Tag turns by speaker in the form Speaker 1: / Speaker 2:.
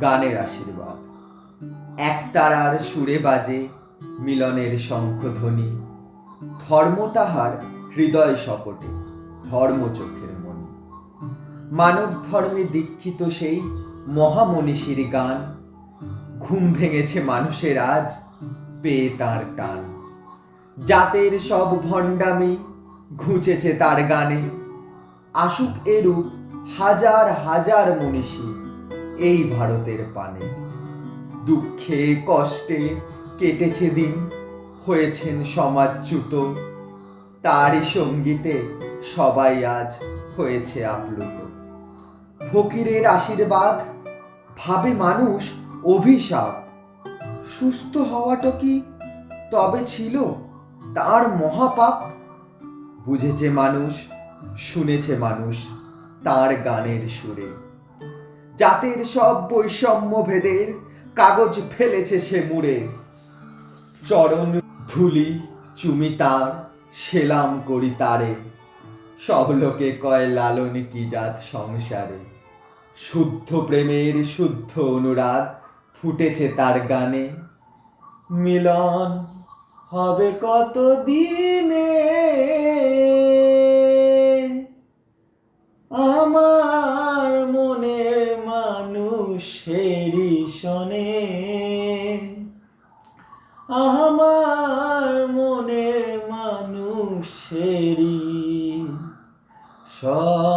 Speaker 1: গানের আশীর্বাদ। একতারার সুরে বাজে মিলনের শঙ্খধ্বনি। ধর্ম তাহার হৃদয় শপটে ধর্ম চোখের মণি মানব ধর্মে দীক্ষিত সেই মহামনীষীর গান। ঘুম ভেঙেছে মানুষের আজ, পেয়ে তার টান। জাতের সব ভণ্ডামি ঘুচেছে তার গানে। আসুক এরূপ হাজার হাজার মনীষী এই ভারতের পানে। দুঃখে, কষ্টে কেটেছে দিন, হয়েছেন সমাজচ্যুত তারই সঙ্গীতে সবাই আজ হয়েছে আপ্লুত। ফকিরের আশীর্বাদ, ভাবে মানুষ অভিশাপ। সুস্থ হওয়াটা কি তবে ছিল তার মহাপাপ? বুঝেছে মানুষ, শুনেছে মানুষ তার গানের সুরে। জাতের সব বৈষম্য ভেদের কাগজ ফেলেছে সে মুড়ে। চরণ ধুলি, চুমি তার, সেলাম করি তারে। সব লোকে কয়, লালন কি জাত সংসারে? শুদ্ধ প্রেমের শুদ্ধ অনুরাগ ফুটেছে তার গানে। মিলন হবে কত দিনে শোনে আমার মনের মানুষেরই সব